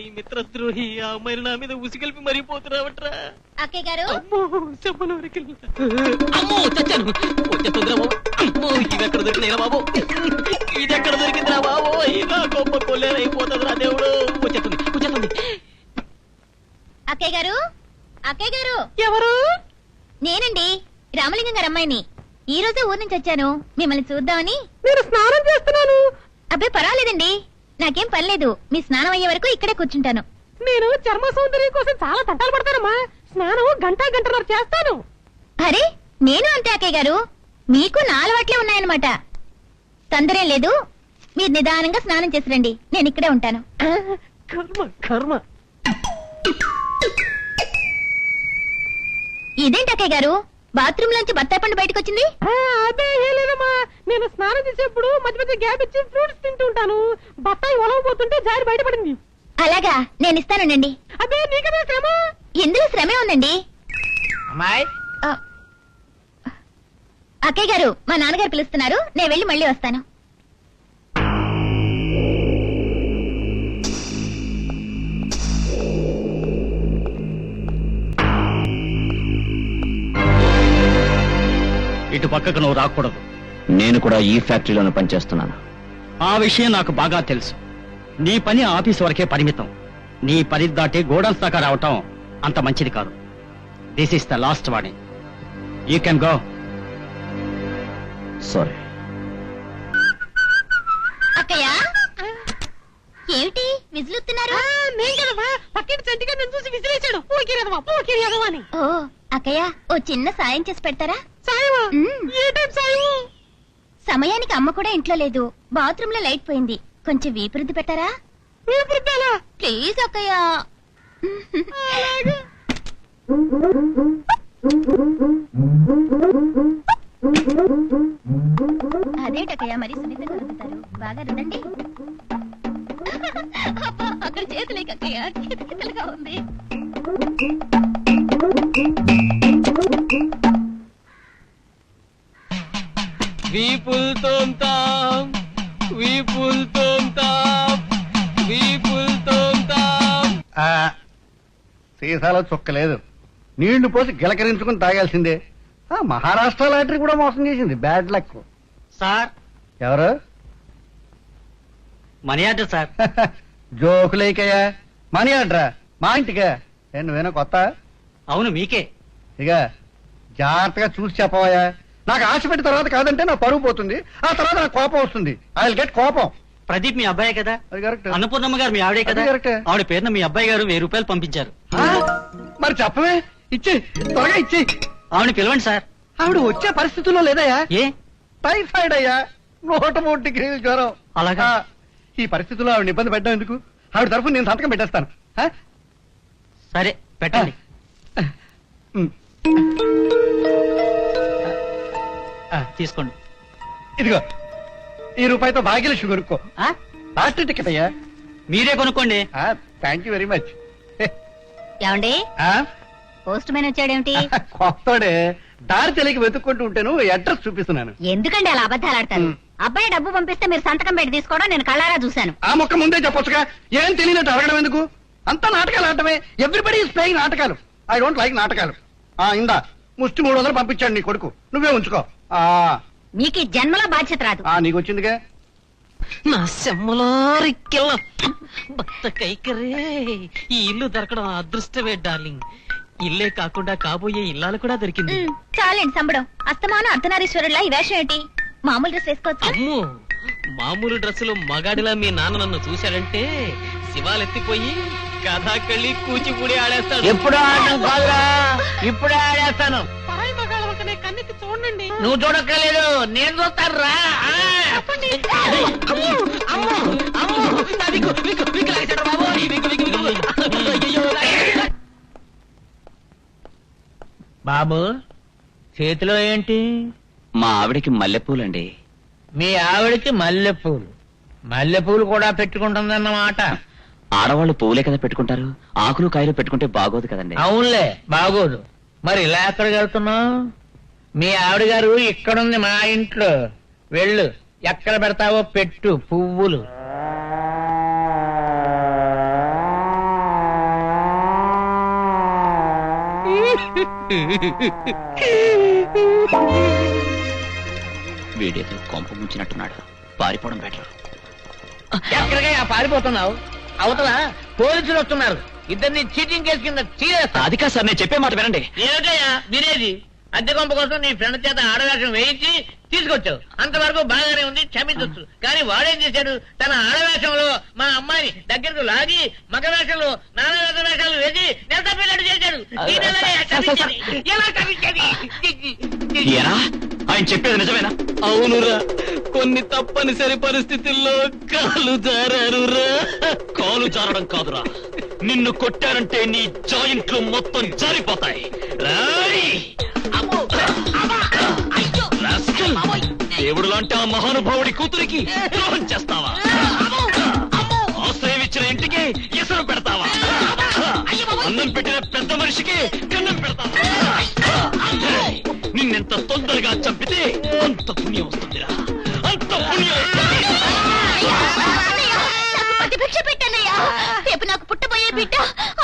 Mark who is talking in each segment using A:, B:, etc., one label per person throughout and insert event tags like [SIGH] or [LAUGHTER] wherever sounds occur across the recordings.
A: ఒరేయ్ మిత్రద్రోహి ఆ అమ్మాయిని నా మీద ఉసిగలిపి మరిపోతున్నావట్రా
B: అక్కయ్య గారు?
A: అమ్మో చెప్పను అమ్మో చచ్చాను. బాబు అమ్మో ఇది ఎక్కడ దొరికిందిరా బాబు? ఇది ఎక్కడ దొరికిందిరా బాబు? ఇదా గొప్ప కొల్లేరైపోతుందిరా దేవుడు. వచ్చేస్తుంది వచ్చేస్తుంది.
B: అక్కయ్య గారు? అక్కయ్య గారు?
A: ఎవరు?
B: నేనండి రామలింగం గారు అమ్మాయిని. ఈ రోజే ఊరు నుంచి వచ్చాను. మిమ్మల్ని చూద్దామని.
A: నేను స్నానం చేస్తున్నాను.
B: అబ్బాయి పర్వాలేదండి. నాకేం పర్లేదు మీ స్నానం అయ్యే వరకు ఇక్కడే కూర్చుంటాను.
A: నేను చర్మ సౌందర్యం కోసం చాలా తంటాలు పడతానమ్మా. స్నానం గంట గంటన్నర చేస్తాను.
B: అరే నేను అంతే అక్కయ్య గారు. మీకు నా అలవాట్లే ఉన్నాయన్నమాట. తొందరేం లేదు. మీరు నిదానంగా స్నానం చేసి రండి. నేను ఇక్కడే ఉంటాను.
A: కర్మ కర్మ.
B: ఇదేంటి అక్కయ్య గారు? బాత్రూమ్ లోంచి బత్తాయి పండు బయటకు వచ్చింది
A: అదే లేదమ్మా నేను స్నానం చేసేప్పుడు మధ్య మధ్య గ్యాప్ ఇచ్చి ఫ్రూట్స్ తింటూ ఉంటాను. బత్తాయి ఒలవబోతుంటే జారి బయటపడింది.
B: అలాగా నేను ఇస్తానండి
A: అదే నీకదే శ్రమ.
B: ఇందులో శ్రమే ఉందండి.
C: అమ్మాయి?
B: అక్కయ్య గారు మా నాన్నగారు పిలుస్తున్నారు. నేను వెళ్ళి మళ్ళీ వస్తాను.
D: ఇటు పక్కకు నువ్వు రాకూడదు.
E: నేను కూడా ఈ ఫ్యాక్టరీలోనే పనిచేస్తున్నాను.
D: ఆ విషయం నాకు బాగా తెలుసు. నీ పని ఆఫీస్ వరకే పరిమితం. నీ పని దాటి గోడౌన్స్ దాకా రావటం అంత మంచిది కాదు. This is the last warning you can go
E: sorry
B: అక్కయ్య? ఏమిటి? విజులుతున్నారు
A: నేను కదమ్మా పక్కింటి చంటిగా నేను చూసి విసిరేశాడు. పోకిరేదమ్మా పోకిరేదమ్మా అని.
B: ఓ అక్కయ్య ఓ చిన్న సాయం చేసి పెడతారా? సమయానికి అమ్మ కూడా ఇంట్లో లేదు. బాత్రూమ్లో లైట్ పోయింది. కొంచెం వీపురుద్ది పెట్టారా? ప్లీజ్ అక్కయ్య. అదేటక్కయ్య మరి సున్నితంగా రుద్దుతారు బాగా అబ్బా, అక్కడ చేతులేక అక్కయ్య. కితకితలుగా ఉంది.
A: వీపుల్ తోంతాం వీపుల్ తోంతాం వీపుల్ తోంతాం
C: ఆ, సీసాలో చుక్కలేదు. నీళ్ళు పోసి గిలకరించుకుని తాగాల్సిందే. ఆ, మహారాష్ట్ర లాటరీ కూడా మోసం చేసింది. Bad luck.
D: సార్.
C: ఎవరు?
D: Money order sir. [LAUGHS]
C: జోకులేకయ్యా మనీ ఆర్డరా? మా ఇంటికా? ఏ నువ్వేనా కొత్త?
D: అవును మీకే.
C: ఇక జాగ్రత్తగా చూసి చెప్పవయ్యా. నాకు ఆశ పెట్టి తర్వాత కాదంటే నా పరువు పోతుంది. ఆ తర్వాత నాకు కోపం వస్తుంది. ఐ గెట్ కోపం.
D: ప్రదీప్ మీ అబ్బాయి కదా?
C: అది కరెక్ట్
D: అన్నపూర్ణమ్మ గారు మీ ఆవిడే కదా?
C: అది కరెక్టే.
D: ఆవిడ పేరున మీ అబ్బాయి గారు వెయ్యి రూపాయలు పంపించారు.
C: మరి చెప్పవే. ఇచ్చి. త్వరగా ఇచ్చి.
D: ఆవిడ పిలవండి సార్.
C: ఆవిడ వచ్చే పరిస్థితుల్లో లేదయ్యా?
D: ఏ?
C: టైఫాయిడ్ అయ్యా. నూట మూడు డిగ్రీల జ్వరం.
D: అలాగా?
C: ఆ, ఈ పరిస్థితుల్లో ఆవిడ ఇబ్బంది పెట్టడం ఎందుకు? ఆవిడ తరఫున నేను సంతకం పెట్టేస్తాను. ఆ?
D: సరే పెట్టండి.
C: ఉమ్. ఆ,
D: తీసుకోండి.
C: ఇదిగో ఈ రూపాయితో భాగ్యలక్ష్మి కొనుక్కో
D: ఆ?
C: లాస్ట్ టికెట్ అయ్యా.
D: మీరే కొనుక్కోండి.
C: థ్యాంక్ యూ వెరీ మచ్
B: ఏమండి? Postman వచ్చాడేమిటి? [LAUGHS]
C: కొత్తడే. దారి తెలియక వెతుక్కుంటూ ఉంటాను అడ్రస్ చూపిస్తున్నాను.
B: ఎందుకండి అలా అబద్ధాలు ఆడతారు?
C: మ్.
B: అబ్బాయి డబ్బు పంపిస్తే మీరు సంతకం పెట్టి తీసుకోవడం నేను కళ్ళారా చూశాను.
C: ఆ మొక్క ముందే చెప్పొచ్చుగా. ఏం తెలియనట్టు అడగడం ఎందుకు? అంతా నాటకాలు ఆడటమే. ఎవ్రీబడి ఈస్ ప్లేయింగ్ నాటకాలు. ఐ డోంట్ లైక్ నాటకాలు. ఆ ఇందా ముష్టి మూడు వందలు పంపించాడు నీ కొడుకు. నువ్వే ఉంచుకో.
B: ఈ జన్మలో బాధ్యత రాదు.
C: ఆ నీకు వచ్చిందిగా?
A: నా సెమ్మలో రిక్కెళ్ళ భర్త కైకరే ఈ ఇల్లు దొరకడం అదృష్టమే డార్లింగ్. ఇల్లే కాకుండా కాబోయే ఇల్లాలు కూడా దొరికింది.
B: చాలండి సంబడం. అస్తమానం అర్ధనారీశ్వరులా ఈ వేషం ఏంటి? మామూలు డ్రెస్ వేసుకోవచ్చు?
A: అమ్ము మామూలు డ్రెస్సులో మగాడిలా మీ నాన్న నన్ను చూశాడంటే శివాలెత్తిపోయి కథాకళ్ళి కూచిపూడి ఆడేస్తాడు.
C: ఎప్పుడు ఆడటం కాదురా? ఇప్పుడే ఆడేస్తాను.
A: పరాయి మగాళ్ళ చూడండి
C: నువ్వు చూడక్కర్లేదు. నేను చూస్తాను రా
F: బాబు చేతిలో ఏంటి?
E: మా ఆవిడకి మల్లెపూలండి.
F: మీ ఆవిడకి మల్లెపూలు. మల్లెపూలు కూడా పెట్టుకుంటుందన్నమాట.
E: ఆడవాళ్ళు పువ్వులే కదా పెట్టుకుంటారు. ఆకులు కాయలు పెట్టుకుంటే బాగోదు కదండి.
F: అవునులే బాగోదు. మరి ఇలా ఎక్కడికి వెళ్తున్నావు? మీ ఆవిడ గారు ఇక్కడుంది మా ఇంట్లో. వెళ్ళు. ఎక్కడ పెడతావో పెట్టు పువ్వులు.
E: వీడేదో కొంప ముంచినట్టున్నాడు. పారిపోవడం బెటర్.
F: ఎక్కడికైనా పారిపోతున్నావు? అవతల పోలీసులు వస్తున్నారు. ఇద్దరిని చీటింగ్ కేసు కింద తీరేస్తా
E: అది కాదు సార్ నేను చెప్పే మాట వినండి.
F: ఏమిటయ్యా? వినేది? అద్దె కొంప కోసం నీ ఫ్రెండ్ చేత ఆడవేషం వేయించి తీసుకొచ్చావు. అంతవరకు బాగానే ఉంది క్షమించొచ్చు. కానీ వాడేం చేశాడు? తన ఆడవేషంలో మా అమ్మాయిని దగ్గరకు లాగి మగ వేషంలో నానా వేష వేషాలు వేసి నెల తప్పినట్టు చేశాడు. దీనివల్లే క్షమించేది. ఎలా క్షమించేది?
E: ఏరా? ఆయన చెప్పేది నిజమేనా?
A: అవునురా. కొన్ని తప్పనిసరి పరిస్థితుల్లో కాలు జారారురా.
E: కాలు జారడం కాదురా. నిన్ను కొట్టారంటే నీ జాయింట్లు మొత్తం జారిపోతాయి. రాయ్! దేవుడు లాంటి ఆ మహానుభావుడి కూతురికి ద్రోహం చేస్తావా ఆశ్రయం ఇచ్చిన ఇంటికి ఎసరు పెడతావా అన్నం పెట్టిన పెద్ద మనిషికి కన్నం పెడతావా నిన్నెంత తొందరగా చంపితే అంత పుణ్యం వస్తుందిరా అంత పుణ్యం వస్తుంది.
B: రేపు నాకు పుట్టబోయే బిడ్డ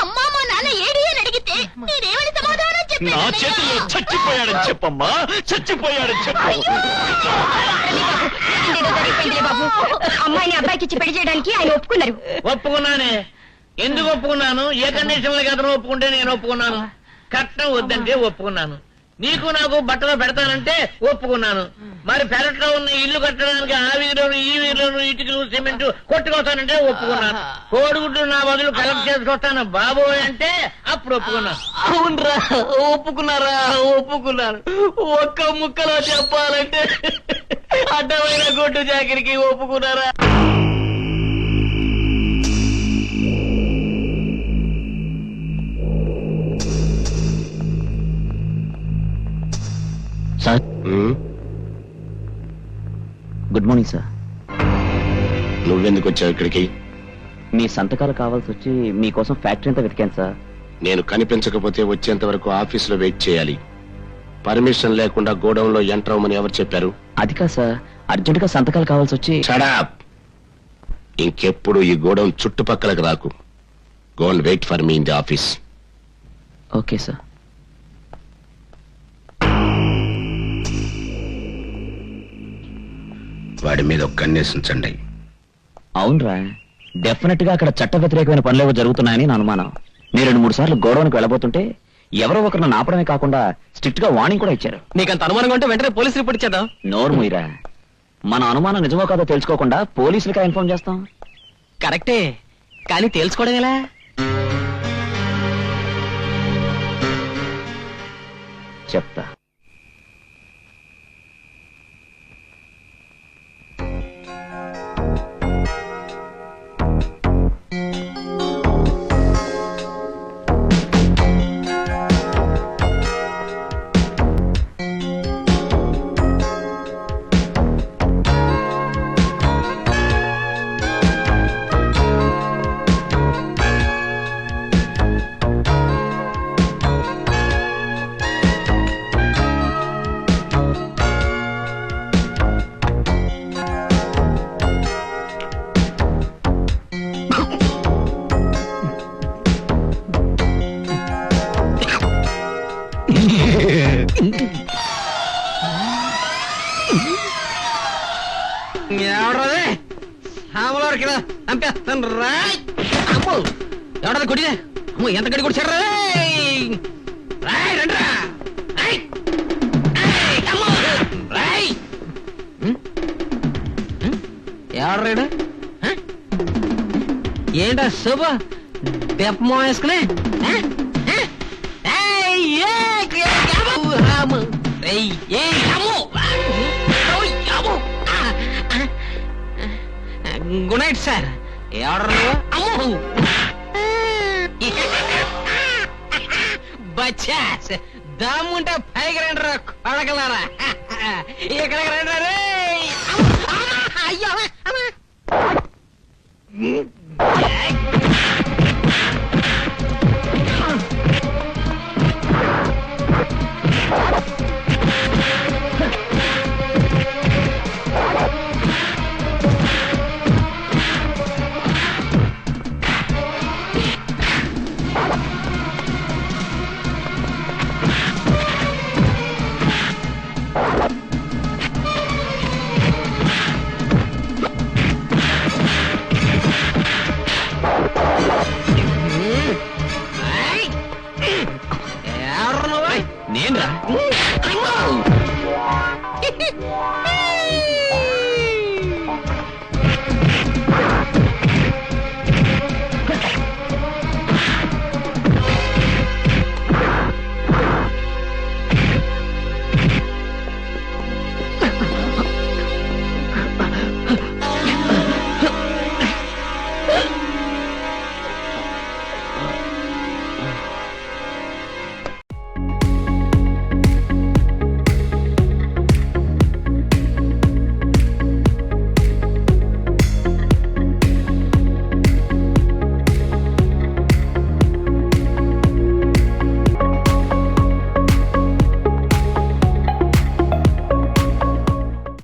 B: అమ్మా మా నాన్న ఏడి అని అడిగితే నేనేమని సమాధానం
E: నా చేతుల్లో చచ్చిపోయాడని చెప్పమ్మా చచ్చిపోయాడని చెప్పు.
B: అమ్మాయిని అబ్బాయికి ఇచ్చి పెళ్ళి చేయడానికి ఆయన ఒప్పుకున్నారు.
F: ఒప్పుకున్నానే. ఎందుకు ఒప్పుకున్నాను? ఏ కండిషన్ అతను ఒప్పుకుంటే నేను ఒప్పుకున్నాను? కట్నం వద్దంటే ఒప్పుకున్నాను. నీకు నాకు బట్టలు పెడతానంటే ఒప్పుకున్నాను. మరి పెరట్లో ఉన్న ఇల్లు కట్టడానికి ఆ వీధిలోను ఈ వీధిలోను ఇటుకలు సిమెంట్ కొట్టుకొస్తానంటే ఒప్పుకున్నాను. కోడిగుడ్లు నా బదులు కలెక్ట్ చేసుకొస్తాను. బాబోయ్ అంటే అప్పుడు ఒప్పుకున్నాను.
A: అవునరా ఒప్పుకున్నారా ఒప్పుకున్నారు ఒక్క ముక్కలో చెప్పాలంటే అడ్డమైన గొడ్డు జాకిరికి ఒప్పుకున్నారా?
E: సార్. గుడ్ మార్నింగ్ సార్
G: నువ్వెందుకు వచ్చావు ఇక్కడికి?
E: మీ సంతకాలు కావాల్సి వచ్చి మీకోసం ఫ్యాక్టరీ అంతా వెతికాను సార్
G: నేను కనిపించకపోతే వచ్చేంత వరకు ఆఫీసులో వెయిట్ చేయాలి. పర్మిషన్ లేకుండా గోడౌన్లో ఎంటర్ అవ్వమని ఎవరు చెప్పారు?
E: అది కాదు సార్ అర్జెంట్గా సంతకాలు కావాల్సి వచ్చి
G: షడాప్ ఇంకెప్పుడు ఈ గోడౌన్ చుట్టుపక్కలకు రాకు. Go and wait for me in the office
E: okay sir
G: వాడి మీద ఒక కన్నేసించండి
E: అవునరా. డెఫినెట్గా అక్కడ చట్ట వ్యతిరేకమైన పనులేవో జరుగుతున్నాయని నా అనుమానం. నేను రెండు మూడు సార్లు గొడవనికి వెళ్ళబోతుంటే ఎవరో ఒకరు నన్ను ఆపడమే కాకుండా స్ట్రిక్ట్గా వార్నింగ్ కూడా ఇచ్చారు.
A: నీకంత అనుమానంగా ఉంటే వెంటనే పోలీస్ రిపోర్ట్ ఇచ్చేద్దాం.
E: నోరు ముయిరా. మన అనుమానం నిజమో కాదో తెలుసుకోకుండా పోలీసులకా ఇన్ఫార్మ్ చేస్తాం.
A: కరెక్టే. కానీ తేల్చుకోవడం ఎలా?
E: చెప్తా.
A: ఆమలవరకు ఇలా చంపేస్తాను రాయ్ అమ్మో ఎవడది కొడిదే అమ్మో ఎంత గడి కొడిచాడు రాయ్ రండ్రా ఎవడ్రాడు ఏంటా శుభ దెప్పమో వేసుకునే ఏ ఏ ఏ గుడ్ నైట్ సార్ ఎవరు అమ్మో బచ్చాస్ దమ్ముంటే పైకి రండి కొడగలరా ఇక్కడికి రండి రే అయ్యో